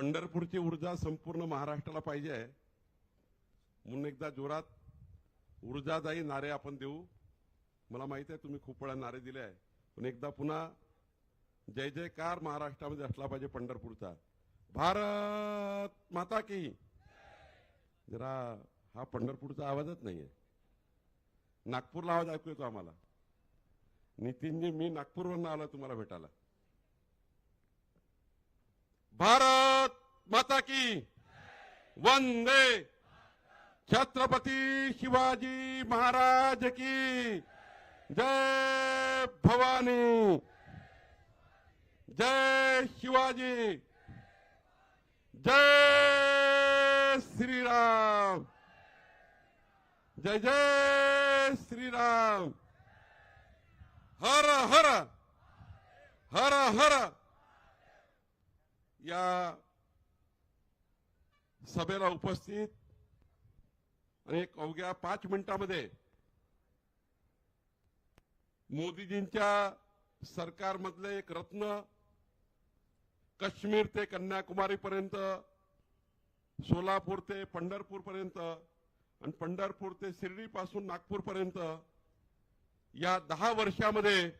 पंढरपूरची ऊर्जा संपूर्ण महाराष्ट्राला पाहिजे. आहे म्हणून एकदा जोरात ऊर्जादायी नारे आपण देऊ. मला माहिती आहे तुम्ही खूप वेळा नारे दिले आहे. पण एकदा पुन्हा जय जयकार महाराष्ट्रामध्ये असला पाहिजे पंढरपूरचा. भारत माता की. जरा हा पंढरपूरचा आवाजच नाही आहे नागपूरला आवाज ऐकू येतो आम्हाला. नितीनजी मी नागपूरवरनं आलो तुम्हाला भेटायला. भारत माता की। वंदे छत्रपति शिवाजी महाराज की। जय भवानी। जय शिवाजी। जय श्री राम जय जय श्री राम हर हर। हर हर। या सभेला उपस्थित आणि अवघ्या पाच मिनिटामध्ये मोदीजींच्या सरकारमधले एक रत्न काश्मीर ते कन्याकुमारी पर्यंत सोलापूर ते पंढरपूर पर्यंत आणि पंढरपूर ते शिर्डी पासून नागपूर पर्यंत या दहा वर्षामध्ये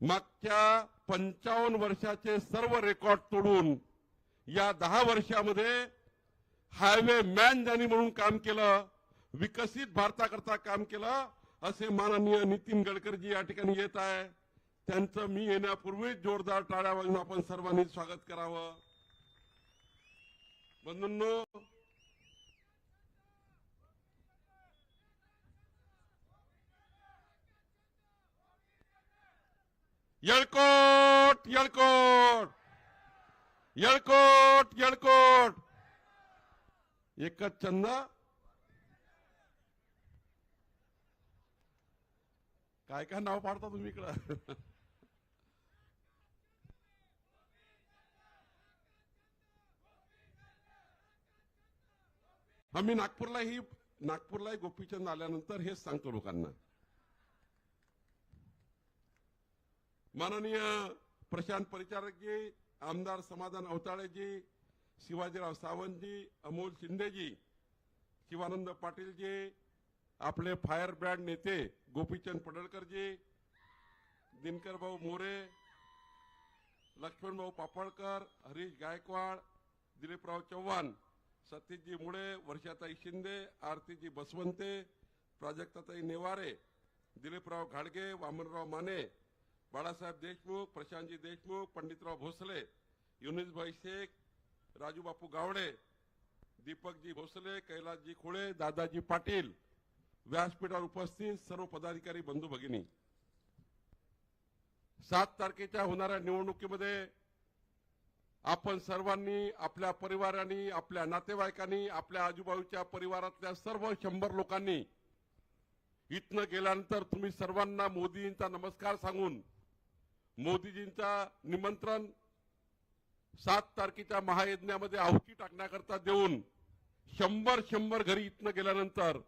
मागच्या पंचावन्न वर्षाचे सर्व रेकॉर्ड तोडून या दहा वर्षामध्ये हायवे मॅन ज्यांनी म्हणून काम केलं विकसित भारताकरता काम केलं असे माननीय नितीन गडकरीजी या ठिकाणी येत आहे. त्यांचं मी येण्यापूर्वीच जोरदार टाळ्या वाजून आपण सर्वांनी स्वागत करावं. बंधूंनो येळकोट येळकोट! येळकोट येळकोट. एकच चंद काय काय नाव पाडता तुम्ही इकडं? आम्ही नागपूरलाही नागपूरलाही गोपीचंद आल्यानंतर हेच सांगतो लोकांना. माननीय प्रशांत परिचारकजी आमदार समाधान अवताळेजी शिवाजीराव सावंतजी अमोल शिंदेजी शिवानंद पाटीलजी आपले फायर ब्रँड नेते गोपीचंद पडळकरजी दिनकरभाऊ मोरे लक्ष्मणभाऊ पापळकर हरीश गायकवाड दिलीपराव चव्हाण सतीशजी मुळे वर्षाताई शिंदे आरतीजी बसवंते प्राजक्ताताई नेवारे दिलीपराव घाडगे वामनराव माने बाळासाहेब देशमुख प्रशांतजी देशमुख पंडितराव भोसले युनिसभाई शेख राजूबापू गावडे दीपकजी भोसले कैलासजी खोळे दादाजी पाटील व्यासपीठावर उपस्थित सर्व पदाधिकारी बंधू भगिनी. सात तारखेच्या होणाऱ्या निवडणुकीमध्ये आपण सर्वांनी आपल्या परिवारांनी आपल्या नातेवाईकांनी आपल्या आजूबाजूच्या परिवारातल्या सर्व शंभर लोकांनी इथनं गेल्यानंतर तुम्ही सर्वांना मोदींचा नमस्कार सांगून मोदीजींचा निमंत्रण सात तारखेच्या महायज्ञामध्ये आहुती टाकण्याकरता देऊन शंभर शंभर घरी इथनं गेल्यानंतर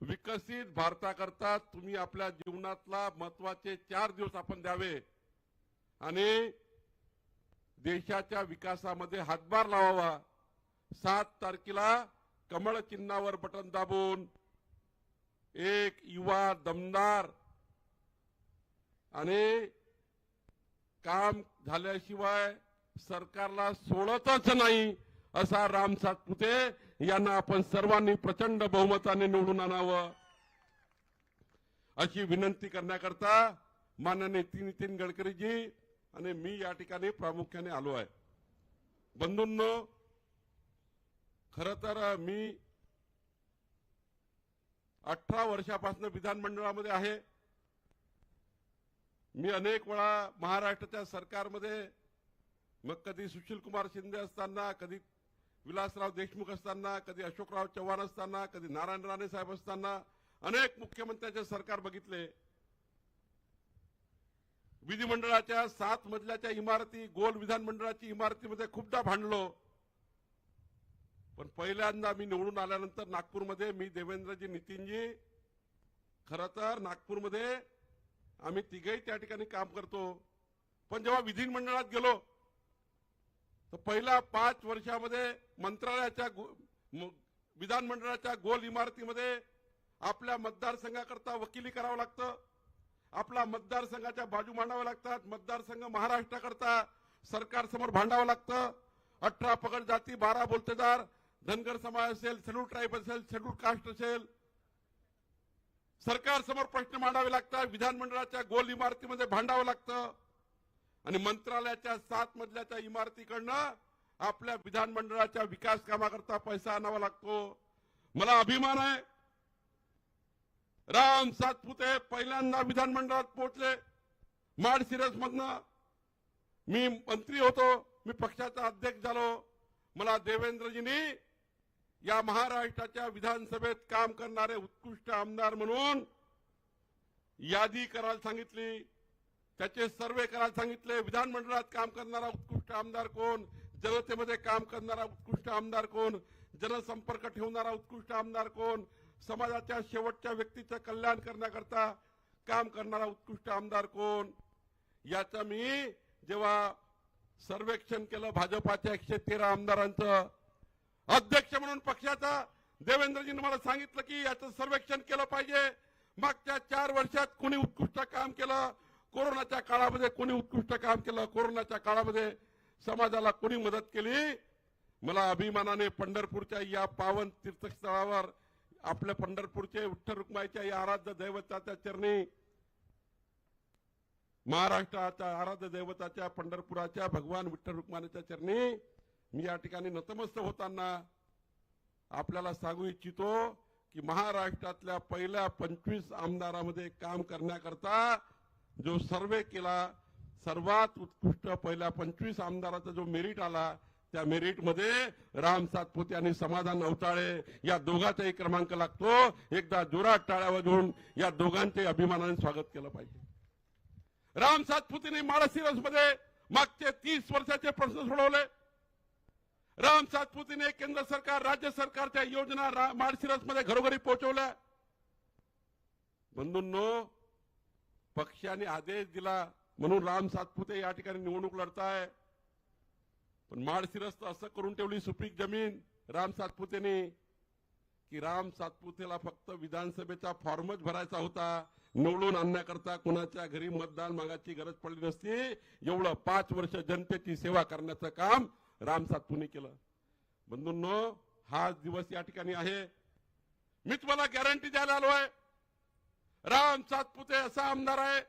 विकसित भारताकरता तुम्ही आपल्या जीवनातला महत्त्वाचे चार दिवस आपण द्यावे आणि देशाच्या विकासामध्ये हातभार लावावा. सात तारखेला कमळ चिन्हावर बटन दाबून एक युवा दमदार आणि काम झाल्याशिवाय सरकारला सोडतच नाही असा राम सातपुते यांना आपण सर्वांनी प्रचंड बहुमताने निवडून आणावं. अशी विनंती करण्याकरता माननीय नितीन गडकरीजी आणि मी या ठिकाणी प्रामुख्याने आलो आहे. बंधूंनो खर तर मी अठरा वर्षापासून विधानमंडळामध्ये आहे. मी अनेक वेळा महाराष्ट्राच्या सरकारमध्ये मग कधी सुशील कुमार शिंदे असताना कधी विलासराव देशमुख असताना कधी अशोकराव चव्हाण असताना कधी नारायण राणे साहेब असताना अनेक मुख्यमंत्र्यांचे सरकार बघितले. विधिमंडळाच्या सात मजल्याच्या इमारती गोल विधानमंडळाची इमारतीमध्ये खूपदा भांडलो. पण पहिल्यांदा मी निवडून आल्यानंतर नागपूरमध्ये मी देवेंद्रजी नितीनजी खरं तर नागपूरमध्ये आम्ही तिघही त्या ठिकाणी काम करतो. पण जेव्हा विधिमंडळात गेलो तर पहिल्या पाच वर्षामध्ये मंत्रालयाच्या विधानमंडळाच्या गोल इमारतीमध्ये आपल्या मतदारसंघाकरता वकिली करावं लागतं. आपला मतदारसंघाच्या बाजू मांडाव्या लागतात. मतदारसंघ महाराष्ट्राकरता सरकारसमोर भांडावं लागतं. अठरा पगड जाती बारा बोलतेदार धनगर समाज असेल शेड्यूल ट्राईब असेल शेड्यूल कास्ट असेल सरकार समोर प्रश्न मांडावे लागतात विधानमंडळाच्या गोल इमारतीमध्ये भांडावं लागतं. आणि मंत्रालयाच्या सात मजल्याच्या इमारतीकडनं आपल्या विधानमंडळाच्या विकास कामाकरता पैसा आणावा लागतो. मला अभिमान आहे. राम सातपुते पहिल्यांदा विधानमंडळात पोहोचले. माडसिरस मधनं मी मंत्री होतो. मी पक्षाचा अध्यक्ष झालो. मला देवेंद्रजींनी या महाराष्ट्राच्या विधानसभेत काम करणारे उत्कृष्ट आमदार म्हणून यादी करायला सांगितली त्याचे सर्वे करायला सांगितले विधानमंडळात काम करणारा उत्कृष्ट आमदार कोण जनतेमध्ये काम करणारा उत्कृष्ट आमदार कोण जनसंपर्क ठेवणारा उत्कृष्ट आमदार कोण समाजाच्या शेवटच्या व्यक्तीचं कल्याण करण्याकरता काम करणारा उत्कृष्ट आमदार कोण याचं मी जेव्हा सर्वेक्षण केलं भाजपाच्या एकशे तेरा आमदारांचं अध्यक्ष म्हणून पक्षाचा देवेंद्रजींनी मला सांगितलं की याचं सर्वेक्षण केलं पाहिजे. मागच्या चार वर्षात कोणी उत्कृष्ट काम केलं? कोरोनाच्या काळामध्ये कोणी उत्कृष्ट काम केलं? कोरोनाच्या काळामध्ये समाजाला कोणी मदत केली? मला अभिमानाने पंढरपूरच्या या पावन तीर्थस्थळावर आपल्या पंढरपूरचे विठ्ठल रुक्माईच्या या आराध्य दैवताच्या चरणी महाराष्ट्राच्या आराध्य दैवताच्या पंढरपुराच्या भगवान विठ्ठल रुक्माईच्या चरणी मी या ठिकाणी नतमस्त होताना आपल्याला सांगू इच्छितो की महाराष्ट्रातल्या पहिल्या पंचवीस आमदारामध्ये काम करण्याकरता जो सर्वे केला सर्वात उत्कृष्ट पहिल्या पंचवीस आमदाराचा जो मेरिट आला त्या मेरिटमध्ये राम सातपुते आणि समाधान अवताळे या दोघाचाही क्रमांक लागतो. एकदा जोरात टाळ्या वाजवून या दोघांचे अभिमानाने स्वागत केलं पाहिजे. राम सातपुतेने माळसिरसमध्ये मागचे तीस वर्षाचे प्रश्न सोडवले. राम सातपुतीने केंद्र सरकार राज्य सरकारच्या योजना रा- माळशिरसमध्ये घरोघरी पोहोचवल्या. बंधूंनो पक्षाने आदेश दिला म्हणून राम सातपुते या ठिकाणी निवडणूक लढताय. पण माळशिरस तर असं करून ठेवली सुपीक जमीन राम सातपुतेने की राम सातपुतेला फक्त विधानसभेचा फॉर्मच भरायचा होता. निवडून आणण्याकरता कुणाच्या घरी मतदान मागायची गरज पडली नसती. एवढं पाच वर्ष जनतेची सेवा करण्याचं काम राम सातपुने केलं. बंधूंनो हा दिवस या ठिकाणी आहे. मी तुम्हाला गॅरंटी द्यायला आलोय राम सातपुते असा आमदार आहे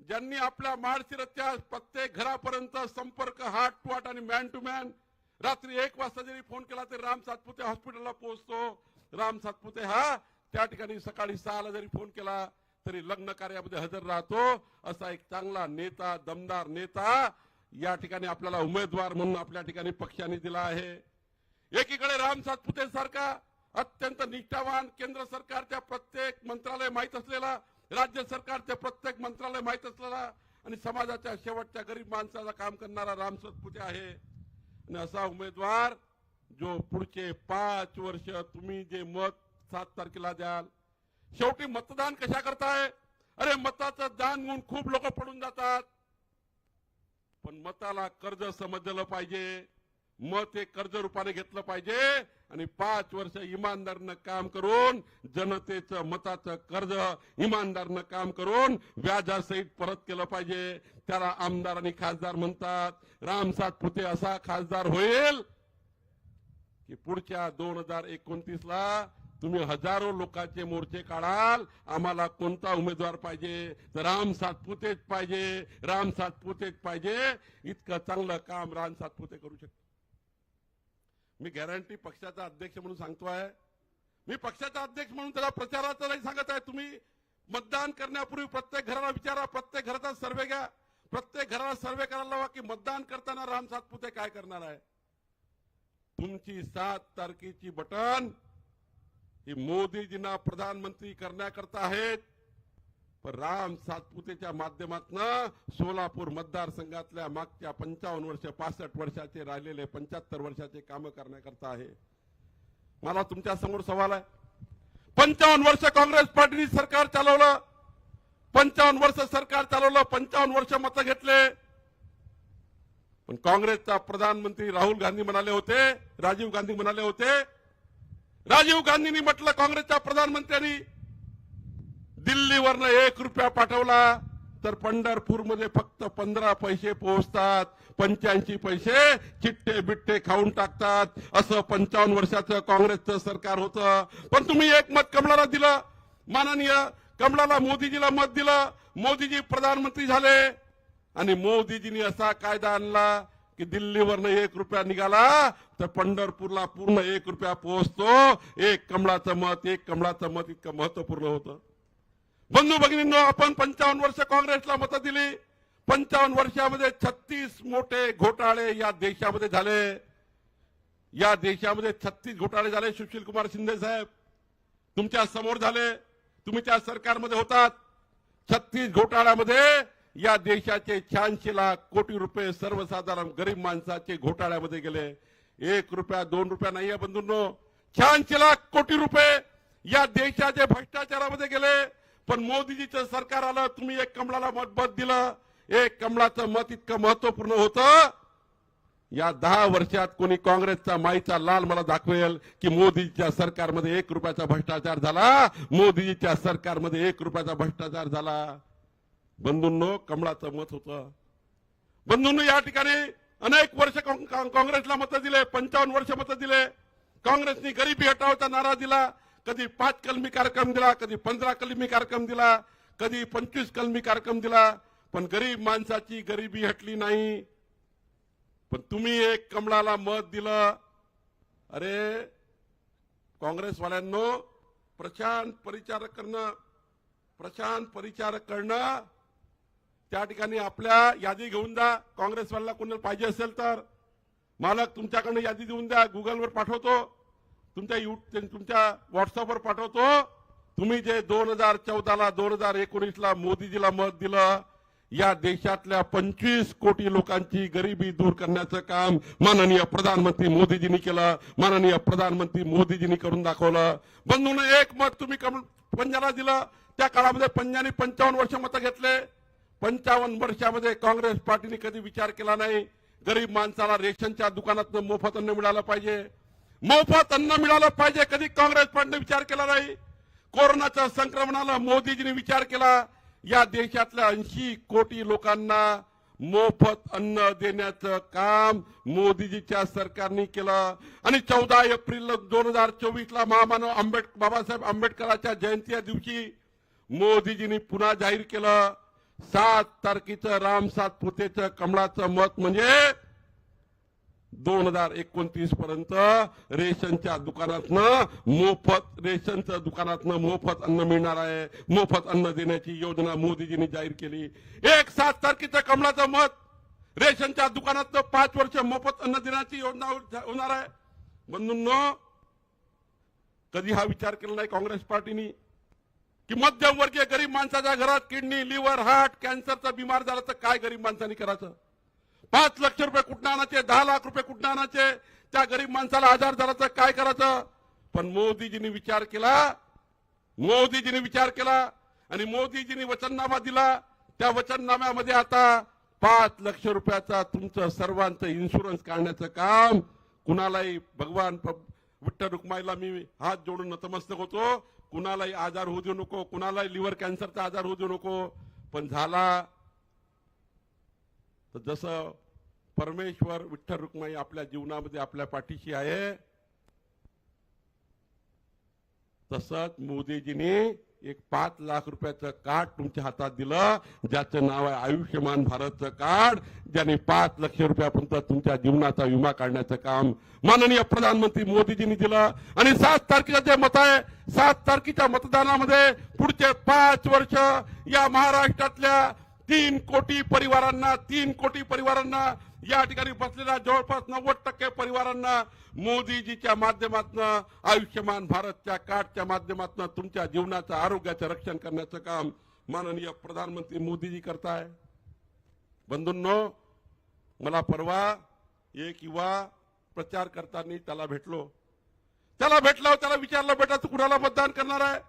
ज्यांनी आपल्या माळशिरच्या प्रत्येक घरापर्यंत संपर्क हार्ट टू हार्ट आणि मॅन टू मॅन रात्री एक वाजता जरी फोन केला तरी राम सातपुते हॉस्पिटलला पोहोचतो. राम सातपुते हा त्या ठिकाणी सकाळी सहाला जरी फोन केला तरी लग्न कार्यामध्ये हजर राहतो. असा एक चांगला नेता दमदार नेता या ठिकाणी आपल्याला उमेदवार म्हणून आपल्या ठिकाणी पक्षाने दिला आहे. एकीकडे राम सातपुते सारखा अत्यंत निष्ठावान केंद्र सरकारच्या प्रत्येक मंत्रालय माहीत असलेला राज्य सरकारचे प्रत्येक मंत्रालय माहीत असलेला आणि समाजाच्या शेवटच्या गरीब माणसाला काम करणारा राम सातपुते आहे. आणि असा उमेदवार जो पुढचे पाच वर्ष तुम्ही जे मत सात तारखेला द्याल शेवटी मतदान कशा करताय अरे मताचं दान म्हणून खूप लोक पडून जातात. पण मताला कर्ज समजलं पाहिजे. मत हे कर्ज रूपाने घेतलं पाहिजे आणि पाच वर्ष इमानदारनं काम करून जनतेचं मताचं कर्ज इमानदारनं काम करून व्याजासहित परत केलं पाहिजे. त्याला आमदार आणि खासदार म्हणतात राम सातपुते असा खासदार होईल. की पुढच्या दोन हजार एकोणतीस ला तुम्ही हजारो लोकांचे मोर्चे काढाल. आम्हाला कोणता उमेदवार पाहिजे? तर राम सातपुतेच पाहिजे. राम सातपुतेच पाहिजे. इतकं चांगलं काम राम सातपुते करू शकतो मी गॅरंटी पक्षाचा अध्यक्ष म्हणून सांगतोय. मी पक्षाचा अध्यक्ष म्हणून त्याला प्रचाराचं नाही सांगत आहे तुम्ही. मतदान करण्यापूर्वी प्रत्येक घराला विचारा प्रत्येक घराचा सर्वे घ्या. प्रत्येक घराला सर्वे करायला लावा की मतदान करताना राम सातपुते काय करणार आहे? तुमची सात तारखेची बटन ही मोदीजींना प्रधानमंत्री करण्याकरता आहेत. पण राम सातपुतेच्या माध्यमातून सोलापूर मतदारसंघातल्या मागच्या पंचावन्न वर्ष पासष्ट वर्षाचे राहिलेले पंच्याहत्तर वर्षाचे काम करण्याकरता आहे. मला तुमच्यासमोर सवाल आहे. पंचावन्न वर्ष काँग्रेस पार्टीने सरकार चालवलं. पंचावन्न वर्ष सरकार चालवलं पंचावन्न वर्ष मतं घेतले. पण काँग्रेसचा प्रधानमंत्री राहुल गांधी म्हणाले होते राजीव गांधी म्हणाले होते राजीव गांधींनी म्हटलं काँग्रेसच्या प्रधानमंत्र्यांनी दिल्लीवरनं एक रुपया पाठवला तर पंढरपूरमध्ये फक्त पंधरा पैसे पोहोचतात. पंच्याऐंशी पैसे चिट्टे बिट्टे खाऊन टाकतात. असं पंचावन्न वर्षाचं काँग्रेसचं सरकार होतं. पण तुम्ही एक मत कमळाला दिलं. माननीय कमळाला मोदीजीला मत दिलं. मोदीजी प्रधानमंत्री झाले. आणि मोदीजींनी असा कायदा आणला की दिल्लीवरनं एक रुपया निघाला तर पंढरपूरला पूर्ण एक रुपया पोहोचतो. एक कमळाचं मत एक कमळाचं मत इतकं महत्त्वपूर्ण होतं. बंधू भगिनींनो आपण पंचावन्न वर्ष काँग्रेसला मतं दिली. पंचावन्न वर्षामध्ये छत्तीस मोठे घोटाळे या देशामध्ये झाले. या देशामध्ये छत्तीस घोटाळे झाले सुशील कुमार शिंदे साहेब. तुमच्यासमोर झाले. तुम्ही त्या सरकारमध्ये होतात. छत्तीस घोटाळ्यामध्ये या देशाचे शहाऐंशी लाख कोटी रुपये सर्वसाधारण गरीब माणसाचे घोटाळ्यामध्ये गेले. एक रुपया दोन रुपया नाहीये बंधूंनो. शहाऐंशी लाख कोटी रुपये या देशाचे भ्रष्टाचारामध्ये गेले. पण मोदीजीचं सरकार आलं तुम्ही एक कमळाला मत मत दिलं. एक कमळाचं मत इतकं महत्त्वपूर्ण होतं. या दहा वर्षात कोणी काँग्रेसचा माईचा लाल मला दाखवेल की मोदीच्या सरकारमध्ये एक रुपयाचा भ्रष्टाचार झाला. मोदीजीच्या सरकारमध्ये एक रुपयाचा भ्रष्टाचार झाला. बंधूंनो कमळाचं मत होतं. बंधूंनो या ठिकाणी अनेक वर्ष काँ- काँग्रेसला मतं दिले पंचावन्न वर्ष मतं दिले. काँग्रेसनी गरिबी हटावचा नारा दिला. कधी पाच कलमी कार्यक्रम दिला कधी पंधरा कलमी कार्यक्रम दिला कधी पंचवीस कलमी कार्यक्रम दिला. पण गरीब माणसाची गरिबी हटली नाही. पण तुम्ही एक कमळाला मत दिलं. अरे काँग्रेसवाल्यांनो प्रशांत परिचारक करणं प्रशांत परिचारक करणं त्या ठिकाणी आपल्या यादी घेऊन द्या. काँग्रेसवाल्याला कोणाला पाहिजे असेल तर. मालक तुमच्याकडनं यादी देऊन द्या. गुगलवर पाठवतो. तुमच्या यू तुमच्या व्हॉट्सअपवर पाठवतो. तुम्ही जे दोन हजार चौदाला दोन हजार एकोणीसला मोदीजीला मत दिलं या देशातल्या पंचवीस कोटी लोकांची गरिबी दूर करण्याचं काम माननीय प्रधानमंत्री मोदीजींनी केलं माननीय प्रधानमंत्री मोदीजींनी करून दाखवलं. बंधून एक मत तुम्ही कम- पंजाला दिलं. त्या काळामध्ये पंजाने पंचावन्न वर्ष मतं घेतले. पंचावन्न वर्षामध्ये काँग्रेस पार्टीने कधी विचार केला नाही? गरीब माणसाला रेशनच्या दुकानातनं मोफत अन्न मिळालं पाहिजे. मोफत अन्न मिळालं पाहिजे कधी काँग्रेस पार्टीने विचार केला नाही? कोरोनाच्या संक्रमणाला मोदीजींनी विचार केला. या देशातल्या ऐंशी कोटी लोकांना मोफत अन्न देण्याचं काम मोदीजीच्या सरकारने केलं. आणि चौदा एप्रिल दोन हजार चोवीस ला महामानव आंबेड बाबासाहेब आंबेडकरांच्या जयंती दिवशी मोदीजींनी पुन्हा जाहीर केलं. सात तारखेचं राम सातपुतेचं कमळाचं मत म्हणजे दोन हजार एकोणतीस पर्यंत रेशनच्या दुकानातनं मोफत रेशनच्या दुकानातनं मोफत अन्न मिळणार आहे. मोफत अन्न देण्याची योजना मोदीजींनी जाहीर केली. एक सात तारखेचं कमळाचं मत रेशनच्या दुकानातनं पाच वर्ष मोफत अन्न देण्याची योजना होणार आहे. बंधूंनो कधी हा विचार केला नाही काँग्रेस पार्टीनी? की मध्यमवर्गीय गरीब माणसाच्या घरात किडनी लिव्हर हार्ट कॅन्सरचा बिमार झाला तर काय गरीब माणसाने करायचं? पाच लक्ष रुपये कुठं आणायचे? दहा लाख रुपये कुठं आणायचे? त्या गरीब माणसाला आजार झाला तर काय करायचं? पण मोदीजींनी विचार केला मोदीजींनी विचार केला आणि मोदीजींनी वचननामा दिला. त्या वचननाम्यामध्ये आता पाच लक्ष रुपयाचा तुमचं सर्वांचं इन्शुरन्स काढण्याचं काम कुणालाही भगवान विठ्ठल रुक्माईला मी हात जोडून नतमस्तक होतो. कुणालाही आजार होऊ देऊ नको कुणालाही लिव्हर कॅन्सरचा आजार होऊ देऊ नको. पण झाला तर जसं परमेश्वर विठ्ठल रुक्माई आपल्या जीवनामध्ये आपल्या पाठीशी आहे तसंच मोदीजींनी एक पाच लाख रुपयाचं कार्ड तुमच्या हातात दिलं. ज्याचं नाव आहे आयुष्यमान भारतचं कार्ड. ज्याने पाच लक्ष रुपयापर्यंत तुमच्या जीवनाचा विमा काढण्याचं काम माननीय प्रधानमंत्री मोदीजींनी दिलं. आणि सात तारखेचं जे मत आहे सात तारखेच्या मतदानामध्ये पुढचे पाच वर्ष या महाराष्ट्रातल्या तीन कोटी परिवारांना तीन कोटी परिवारांना या ठिकाणी बसलेल्या जवळपास नव्वद टक्के परिवारांना मोदीजीच्या माध्यमातून आयुष्यमान भारतच्या कार्डच्या माध्यमातून तुमच्या जीवनाचं आरोग्याचं रक्षण करण्याचं काम माननीय प्रधानमंत्री मोदीजी करताय. बंधूंनो मला परवा एक युवा प्रचार करताना त्याला भेटलो. त्याला भेटला त्याला विचारलं बेटा तू कुणाला मतदान करणार आहे?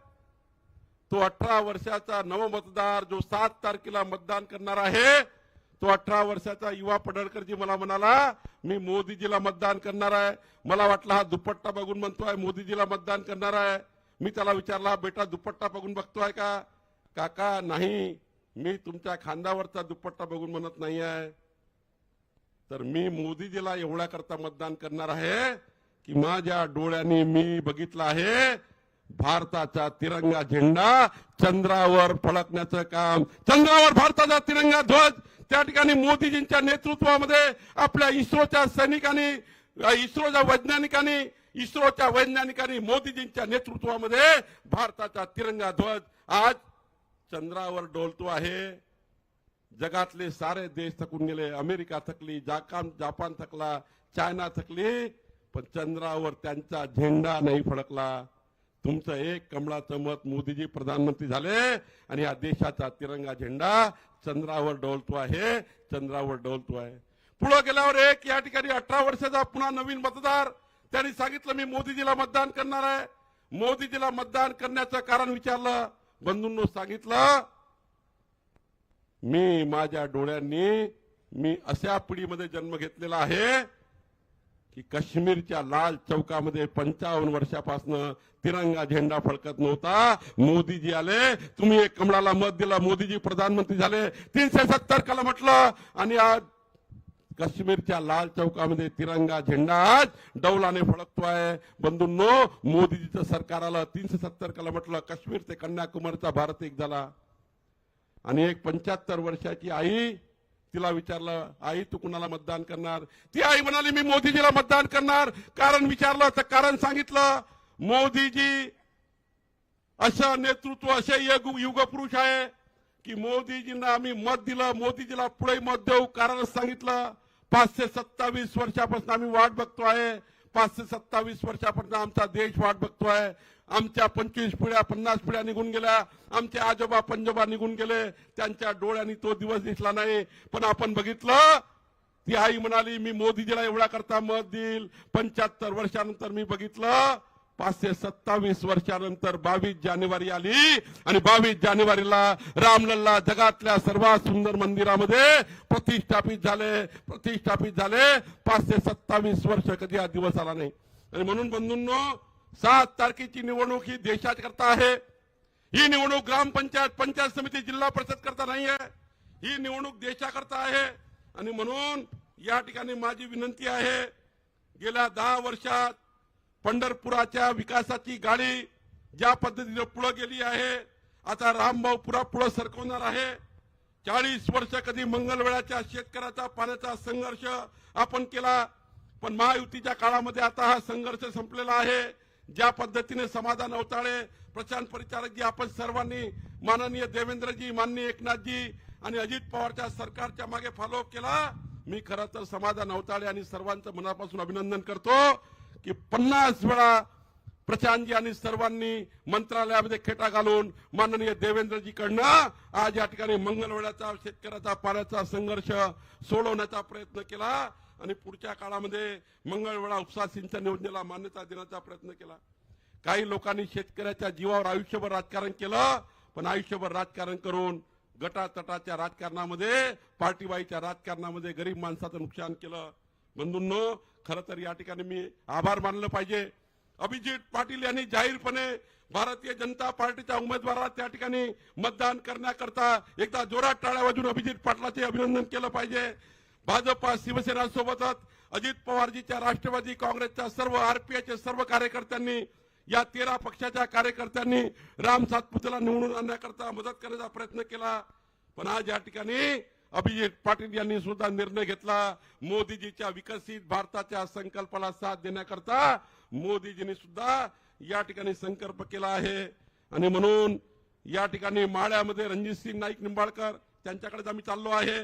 तो अठरा वर्षाचा नवमतदार जो सात तारखेला मतदान करणार आहे तो अठरा वर्षाचा युवा पडळकरजी मला म्हणाला मी मोदीजीला मतदान करणार आहे. मला वाटलं हा दुपट्टा बघून म्हणतोय मोदीजीला मतदान करणार आहे. मी त्याला विचारला बेटा दुपट्टा बघून बघतोय का? काका नाही. मी तुमच्या खांद्यावरचा दुपट्टा बघून म्हणत नाही आहे तर मी मोदीजीला एवढ्या करता मतदान करणार आहे की माझ्या डोळ्याने मी बघितलं आहे भारताचा तिरंगा झेंडा चंद्रावर फडकण्याचं काम. चंद्रावर भारताचा तिरंगा ध्वज. त्या ठिकाणी मोदीजींच्या नेतृत्वामध्ये आपल्या इस्रोच्या सैनिकांनी इस्रोच्या वैज्ञानिकांनी इस्रोच्या वैज्ञानिकांनी मोदीजींच्या नेतृत्वामध्ये भारताचा तिरंगा ध्वज. आज चंद्रावर डोलतो आहे. जगातले सारे देश थकून गेले. अमेरिका थकली जापान जापान थकला चायना थकली पण चंद्रावर त्यांचा झेंडा नाही फडकला. तुमचं एक कमळाचं मत मोदीजी प्रधानमंत्री झाले आणि या देशाचा तिरंगा झेंडा चंद्रावर डोलतो आहे चंद्रावर डोलतो आहे. पुढे गेल्यावर एक या ठिकाणी अठरा वर्षाचा पुन्हा नवीन मतदार. त्यांनी सांगितलं मी मोदीजीला मतदान करणार आहे. मोदीजीला मतदान करण्याचं कारण विचारलं. बंधूंनो सांगितलं मी माझ्या डोळ्यांनी मी अशा पिढीमध्ये जन्म घेतलेला आहे की काश्मीरच्या लाल चौकामध्ये पंचावन्न वर्षापासून तिरंगा झेंडा फडकत नव्हता. मोदीजी आले तुम्ही एक कमळाला मत दिला मोदीजी प्रधानमंत्री झाले तीनशे सत्तर कला म्हटलं. आणि आज काश्मीरच्या लाल चौकामध्ये तिरंगा झेंडा आज डौलाने फडकतोय. बंधूंनो मोदीजीचं सरकार आलं तीनशे सत्तर कला म्हटलं काश्मीर ते कन्याकुमारीचा भारत एक झाला. आणि एक पंच्याहत्तर वर्षाची आई तिला विचारलं आई तू कुणाला मतदान करणार? ती आई म्हणाली मी मोदीजीला मतदान करणार. कारण विचारलं तर कारण सांगितलं मोदीजी असं नेतृत्व असे युग युगपुरुष आहे की मोदीजींना आम्ही मत दिलं मोदीजीला पुढे मत देऊ. कारण सांगितलं पाचशे सत्तावीस वर्षापासून आम्ही वाट बघतो आहे पाचशे सत्तावीस वर्षापर्यंत आमचा देश वाट बघतोय. आमच्या पंचवीस पिढ्या पन्नास पिढ्या निघून गेल्या. आमचे आजोबा पंजोबा निघून गेले. त्यांच्या डोळ्यांनी तो दिवस दिसला नाही. पण आपण बघितलं ती आई म्हणाली मी मोदीजीला एवढा करता मत देईल. पंच्याहत्तर वर्षानंतर मी बघितलं पाचशे सत्तावीस वर्षानंतर बावीस जानेवारी आली आणि बावीस जानेवारीला रामलल्ला जगातल्या सर्वात सुंदर मंदिरामध्ये प्रतिष्ठापित झाले प्रतिष्ठापित झाले. पाचशे सत्तावीस वर्ष कधी हा दिवस आला नाही. आणि म्हणून बंधूंनो सात तारखेची निवडणूक ही देशाकरता आहे. ही निवडणूक ग्रामपंचायत पंचायत समिती जिल्हा परिषद करता नाही आहे. ही निवडणूक देशाकरता आहे. आणि म्हणून या ठिकाणी माझी विनंती आहे गेल्या दहा वर्षात पंढरपुराच्या विकासाची गाडी ज्या पद्धतीने पुढे गेली आहे आता रामभाऊ पुरा पुढे सरकवणार आहे. चाळीस वर्ष कधी मंगलवेळाच्या शेतकऱ्याचा पाण्याचा संघर्ष आपण केला पण महायुतीच्या काळामध्ये आता हा संघर्ष संपलेला आहे. ज्या पद्धतीने समाधान अवताळे प्रशांत परिचारकजी आपण सर्वांनी माननीय देवेंद्रजी माननीय एकनाथजी आणि अजित पवारच्या सरकारच्या मागे फॉलोअप केला. मी खरं तर समाधान अवताळे आणि सर्वांचं मनापासून अभिनंदन करतो. की पन्नास वेळा प्रशांतजी आणि सर्वांनी मंत्रालयामध्ये खेटा घालून माननीय देवेंद्रजीकडनं आज या ठिकाणी मंगलवेळाचा शेतकऱ्याचा पाण्याचा संघर्ष सोडवण्याचा प्रयत्न केला आणि पुढच्या काळामध्ये मंगळवेळा उपसा सिंचन योजनेला मान्यता देण्याचा प्रयत्न केला. काही लोकांनी शेतकऱ्याच्या जीवावर आयुष्यभर राजकारण केलं पण आयुष्यभर राजकारण करून गटातटाच्या राजकारणामध्ये पार्टीबाईच्या राजकारणामध्ये गरीब माणसाचं नुकसान केलं. बंधूंनो खरं तर या ठिकाणी मी आभार मानलं पाहिजे. अभिजित पाटील यांनी जाहीरपणे भारतीय जनता पार्टीच्या उमेदवाराला त्या ठिकाणी मतदान करण्याकरता एकदा जोरात टाळ्या वाजून अभिजित पाटलाचे अभिनंदन केलं पाहिजे. भाजपा शिवसेना सोबतच अजित पवारजीच्या राष्ट्रवादी काँग्रेसच्या सर्व आरपीआयच्या सर्व कार्यकर्त्यांनी या तेरा पक्षाच्या कार्यकर्त्यांनी राम सातपुतेला निवडून आणण्याकरता मदत करण्याचा प्रयत्न केला. पण आज या ठिकाणी अभिजित पाटील यांनी सुद्धा निर्णय घेतला. मोदीजीच्या विकसित भारताच्या संकल्पाला साथ देण्याकरता मोदीजींनी सुद्धा या ठिकाणी संकल्प केला आहे. आणि म्हणून या ठिकाणी माळ्यामध्ये रणजित सिंग नाईक निंबाळकर त्यांच्याकडेच आम्ही चाललो आहे.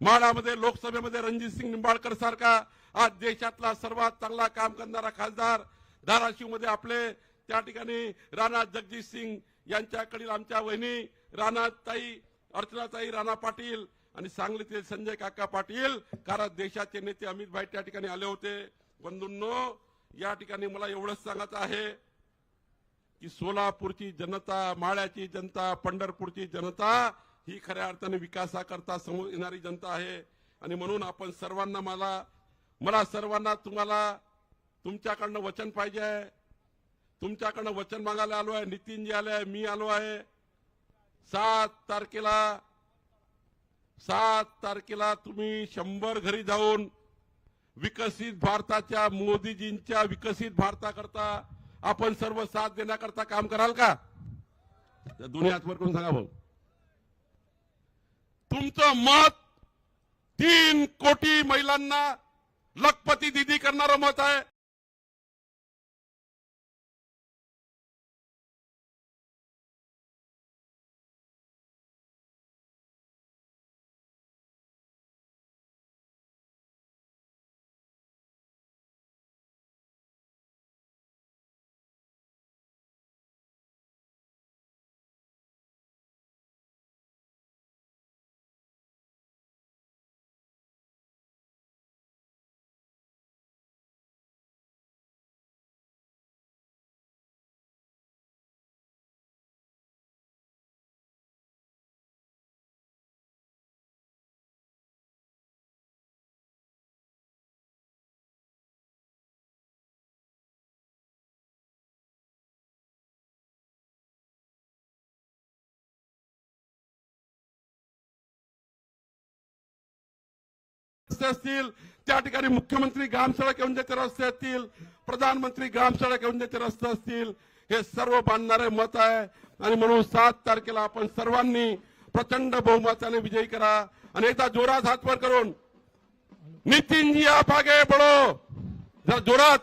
माळ्यामध्ये लोकसभेमध्ये रणजित सिंग निंबाळकर सारखा आज देशातला सर्वात चांगला काम करणारा खासदार धाराशिवमध्ये आपले त्या ठिकाणी राणा जगजित सिंग यांच्याकडील आमच्या वहिनी राणाताई अर्चनाताई राणा पाटील आणि सांगलीतील संजय काका पाटील कारण देशाचे नेते अमित भाई त्या ठिकाणी आले होते. बंधूंनो या ठिकाणी मला एवढंच सांगायचं आहे की सोलापूरची जनता माळ्याची जनता पंढरपूरची जनता ही खऱ्या अर्थाने विकासाकरता समोर येणारी जनता आहे. आणि म्हणून आपण सर्वांना मला मला सर्वांना तुम्हाला तुमच्याकडनं वचन पाहिजे आहे. तुमच्याकडनं वचन मागायला आलो आहे. नितीनजी आले आहे. मी आलो आहे. सात तारखेला सात तारखेला तुम्ही शंभर घरी जाऊन विकसित भारताच्या मोदीजींच्या विकसित भारताकरता आपण सर्व साथ देण्याकरता काम कराल का? त्या दोन्ही हातवर करून सांगा भाऊ. तुमचं मत तीन कोटी महिलांना लखपती दिदी करणारं मत आहे. रस्ते असतील त्या ठिकाणी मुख्यमंत्री ग्रामसडक योजनेचे रस्ते असतील प्रधानमंत्री ग्रामसडक योजनेचे देते रस्ते असतील हे सर्व बांधणारे मत आहे. आणि म्हणून सात तारखेला आपण सर्वांनी प्रचंड बहुमताने विजयी करा. आणि एकदा जोरात हातवर करून नितीनजी आप आगे बढो जोरात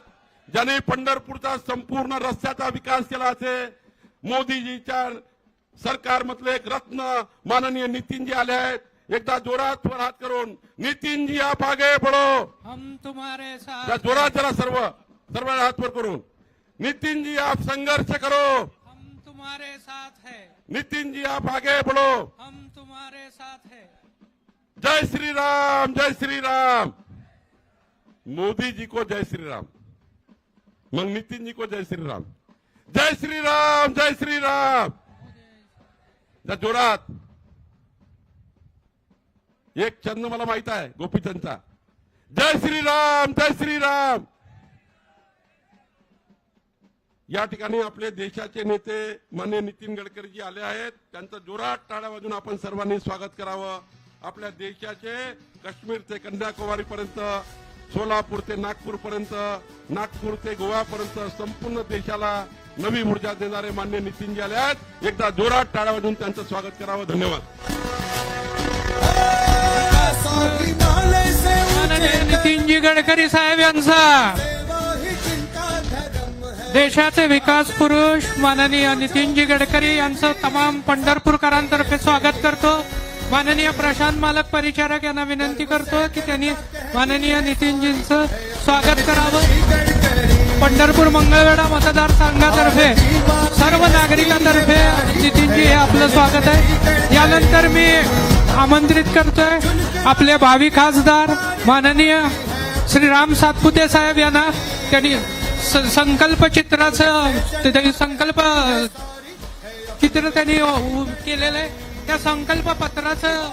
ज्याने पंढरपूरचा संपूर्ण रस्त्याचा विकास केला असे मोदीजीच्या सरकारमधले एक रत्न माननीय नितीनजी आले आहेत. एकदा जोरात वर हात करून नितीनजी आप आगे बढो। हम तुम्हारे साथ जोरात जरा सर्व सर्व हात वर करून। नितीनजी आप संघर्ष करो। हम तुम्हारे साथ है। नितिन जी आप आगे बढ़ो। हम तुम्हारे साथ है। जय श्री राम जय श्री राम। मोदी जी को जय श्री राम। मग नितिन जी को जय श्री राम। जय श्री राम जय श्री राम। जोरात। एक छंद मला माहीत आहे गोपीचंदचा जय श्रीराम जय श्रीराम. या ठिकाणी आपले देशाचे नेते मान्य नितीन गडकरीजी आले आहेत. त्यांचं जोरात टाळ्या वाजून आपण सर्वांनी स्वागत करावं. आपल्या देशाचे काश्मीर ते कन्याकुमारी पर्यंत सोलापूर ते नागपूर पर्यंत नागपूर ते गोवापर्यंत संपूर्ण देशाला नवी ऊर्जा देणारे मान्य नितीनजी आले आहेत. एकदा जोरात टाळ्या वाजून त्यांचं स्वागत करावं. धन्यवाद. नितीनजी गडकरी साहेब यांचा देशाचे विकास पुरुष माननीय नितीनजी गडकरी यांचं तमाम पंढरपूरकरांतर्फे स्वागत करतो. माननीय प्रशांत मालक परिचारक यांना विनंती करतो की त्यांनी माननीय नितीनजींचं स्वागत करावं. पंढरपूर मंगळवेढा मतदारसंघातर्फे सर्व नागरिकांतर्फे नितीनजी हे आपलं स्वागत आहे. यानंतर मी आमंत्रित करतोय आपले भावी खासदार माननीय श्रीराम सातपुते साहेब यांना. त्यांनी स- संकल्प चित्राचं ते- त्यांनी संकल्प चित्र त्यांनी केलेलं आहे. त्या संकल्प पत्राचं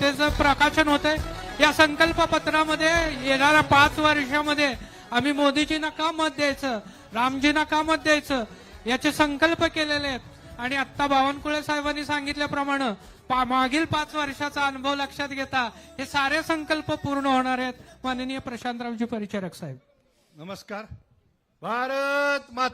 त्याचं प्रकाशन होत आहे या संकल्प पत्रामध्ये येणाऱ्या पाच वर्षामध्ये आम्ही मोदीजींना का मत द्यायचं? रामजींना का मत द्यायचं? याचे संकल्प केलेले आहेत. आणि आत्ता बावनकुळे साहेबांनी सांगितल्याप्रमाणे पा- मागील पाच वर्षाचा अनुभव लक्षात घेता हे सारे संकल्प पूर्ण होणार आहेत. माननीय प्रशांतरावजी परिचारक साहेब. नमस्कार. भारत माता